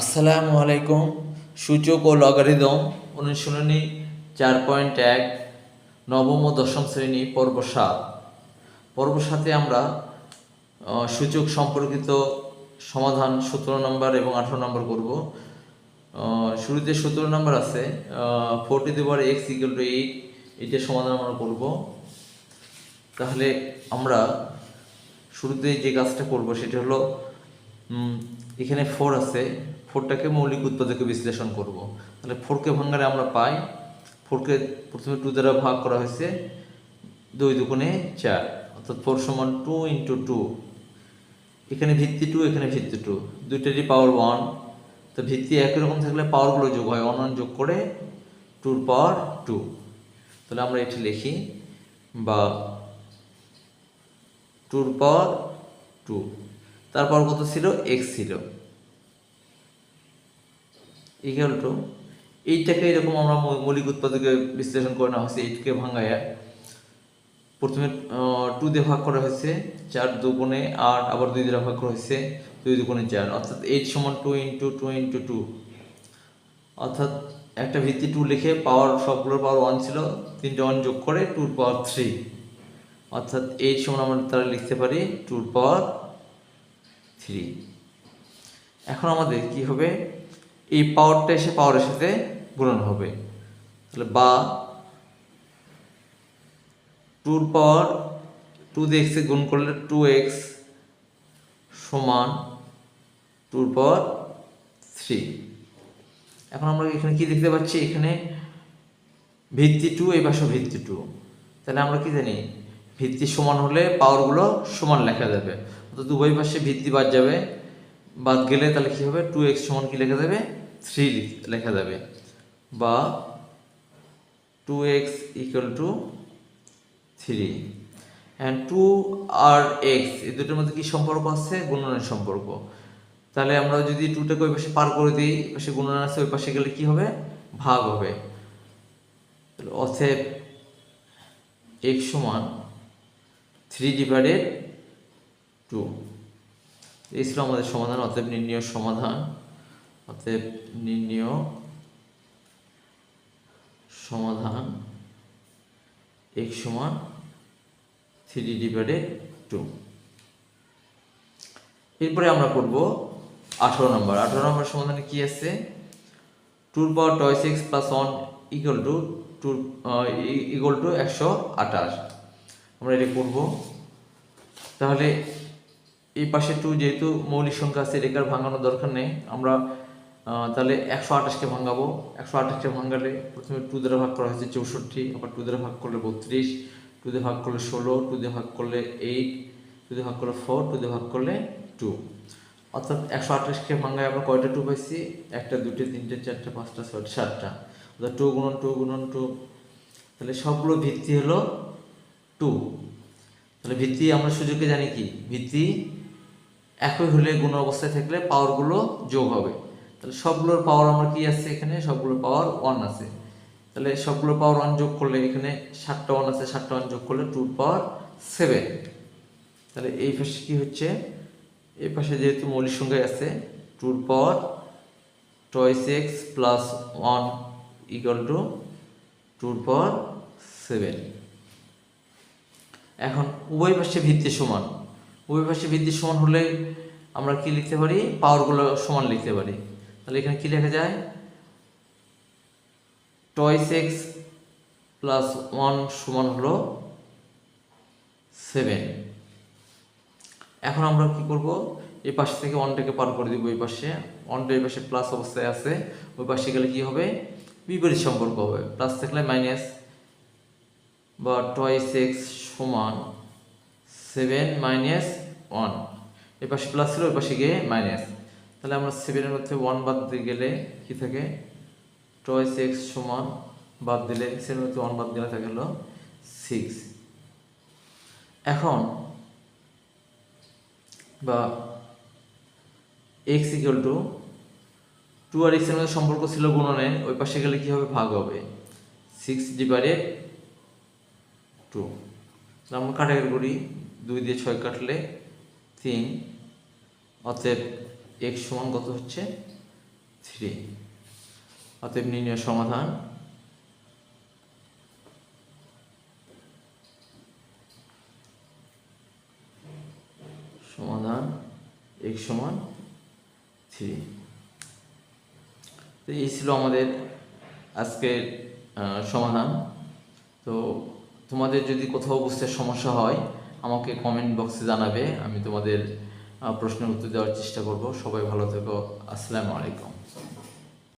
আসসালামু আলাইকুম। সূচক ও লগারিদম অনুশীলনী চার পয়েন্ট এক, নবম ও দশম শ্রেণি পর্ব সাত। পর্ব সাতে আমরা সূচক সম্পর্কিত সমাধান সতেরো নম্বর এবং আঠারো নম্বর করব। শুরুতে সতেরো নম্বর আছে ফোরটি দেবার এক্স ইকুয়াল টু এইট এইটার সমাধান আমরা করব। তাহলে আমরা শুরুতে যে কাজটা করব সেটা হলো এখানে ফোর আছে ফোরটাকে মৌলিক উৎপাদকে বিশ্লেষণ করব। তাহলে ফোরকে ভাঙ্গারে আমরা পাই, ফোরকে প্রথমে টু দ্বারা ভাগ করা হয়েছে, দুই দুগুণে চার, অর্থাৎ ফোর সমান টু ইন্টু টু এখানে ভিত্তি টু এখানে ভিত্তি টু দুইটারই পাওয়ার ওয়ান তো ভিত্তি একই রকম থাকলে পাওয়ারগুলো যোগ হয় ওয়ান যোগ করে টুর পাওয়ার টু তাহলে আমরা এটি লিখি, বা টুর পাওয়ার টু তারপর কত ছিল? এক্স ছিল। ইকুয়াল টু এইটাকে এরকম আমরা মৌলিক উৎপাদকে বিশ্লেষণ করে নেওয়া হয়েছে, এইটকে ভাঙায়া প্রথমে টু দিয়ে ভাগ করা হয়েছে, চার দুগুণে আট, আবার দুই দিয়ে ভাগ করা হয়েছে, দুই দুগুণে চার, অর্থাৎ এইট সমান two into two into two অর্থাৎ একটা ভিত্তি টু লিখে পাওয়ার সবগুলোর পাওয়ার ওয়ান ছিল, তিনটে ওয়ান যোগ করে টুর পাওয়ার থ্রি অর্থাৎ এইট সমান আমরা তারা লিখতে পারি টুর পাওয়ার থ্রি এখন আমাদের কি হবে? এই পাওয়ারটা এসে পাওয়ারের সাথে গুণন হবে। তাহলে বা টুর পাওয়ার টু দিয়ে এক্সে গুণ করলে টু এক্স সমান টুর পাওয়ার থ্রি এখন আমরা এখানে কি দেখতে পাচ্ছি? এখানে ভিত্তি টু এই পাশে ভিত্তি টু তাহলে আমরা কি জানি? ভিত্তি সমান হলে পাওয়ারগুলো সমান লেখা যাবে। অর্থাৎ উভয় পাশে ভিত্তি বাদ যাবে, বাদ গেলে তাহলে কি হবে? টু এক্স সমান কি লেখা যাবে? থ্রি লেখা যাবে। বা two x equal to three and two R x এই দুটোর মধ্যে কি সম্পর্ক আছে? গুণনের সম্পর্ক। তাহলে আমরা যদি টুটাকে ওই পাশে পার করে দিই পাশে গুণন আছে, ওই পাশে গেলে কি হবে? ভাগ হবে। অতএব এক্স সমান থ্রি ডিভাইডেড টু এই ছিল আমাদের সমাধান, অতএব নির্ণয় সমাধান। অতএব নির্ণয়, সমাধান এক্স সমান থ্রি ডিভাইডেড টু এরপরে আমরা করব আঠারো নম্বর। আঠারো নম্বর সমাধানে কি আছে? টুর power toy six plus one equal to tour equal to একশো আঠাশ। আমরা এটা করব। তাহলে এই পাশে টু যেহেতু মৌলিক সংখ্যা আছে, রেখার ভাঙানোর দরকার নেই। আমরা তাহলে একশো আঠাশকে ভাঙাবো। একশো আঠাশকে ভাঙালে প্রথমে টু দ্বারা ভাগ করা হয়েছে চৌষট্টি, আবার টু দ্বারা ভাগ করলে বত্রিশ টু দিয়ে ভাগ করলে ষোলো টু দিয়ে ভাগ করলে এইট টু দিয়ে ভাগ করলে ফোর টু দিয়ে ভাগ করলে টু অর্থাৎ একশো আঠাশকে ভাঙায় আমরা কয়টা টু পাইছি? একটা দুটো তিনটে, চারটে, পাঁচটা, ছয়টা, সাতটা। অর্থাৎ টু গুণন টু গুণন টু তাহলে সবগুলো ভিত্তি হলো টু তাহলে ভিত্তি আমরা সুযোগে জানি কি? ভিত্তি একই হলে গুণ অবস্থায় থাকলে পাওয়ারগুলো যোগ হবে। তাহলে সবগুলোর পাওয়ার আমার কি আছে এখানে? সবগুলোর পাওয়ার ওয়ান আছে। তাহলে সবগুলো পাওয়ার ওয়ান যোগ করলে এখানে সাতটা ওয়ান আছে, সাতটা ওয়ান যোগ করলে টুর পাওয়ার সেভেন তাহলে এই পাশে কি হচ্ছে? এই পাশে যেহেতু মৌলিক সংখ্যায় আছে টুর power toys x plus one equal to tour power seven এখন উভয় পাশে ভিত্তি সমান। উভয় পাশে ভিত্তি সমান হলে আমরা কি লিখতে পারি? পাওয়ারগুলো সমান লিখতে পারি। তাহলে এখানে কি লেখা যায়? টয়েস এক্স প্লাস ওয়ান সমান হলো সেভেন এখন আমরা কি করব? এই পাশ থেকে ওয়ানটাকে পার করে দিব, এই পাশে। ওয়ানটা এই পাশে প্লাস অবস্থায় আছে, ওই পাশে গেলে কি হবে? বিপরীত সম্পর্ক হবে। প্লাস থাকলে মাইনাস বা টয়েস এক্স সমান সেভেন মাইনাস ওয়ান এই পাশে প্লাস ছিল, ওই পাশে গিয়ে মাইনাস তাহলে আমরা সেভেনের মধ্যে ওয়ান বাদ দিয়ে গেলে কি থাকে? টয়েস এক্স সমান বাদ দিলে সেভেনের মধ্যে ওয়ান বাদ দিলে থাকে হলো সিক্স এখন বা এক্স ইকুয়াল টু টু আর এক্সের মধ্যে সম্পর্ক ছিল গুণনে, ওই পাশে গেলে কি হবে? ভাগ হবে। সিক্স ডিভাইডেড টু আমরা কাটাকাটি করি, দুই দিয়ে ছয় কাটলে তিন, অতএব এক্স সমান কত হচ্ছে? থ্রি। অতএব নির্ণয় সমাধান। সমাধান এক সমান থ্রি। তো এই ছিল আমাদের আজকের সমাধান। তো তোমাদের যদি কোথাও বুঝতে সমস্যা হয়, আমাকে কমেন্ট বক্সে জানাবে, আমি তোমাদের প্রশ্নের উত্তর দেওয়ার চেষ্টা করব। সবাই ভালো থেকো। আসসালামু আলাইকুম।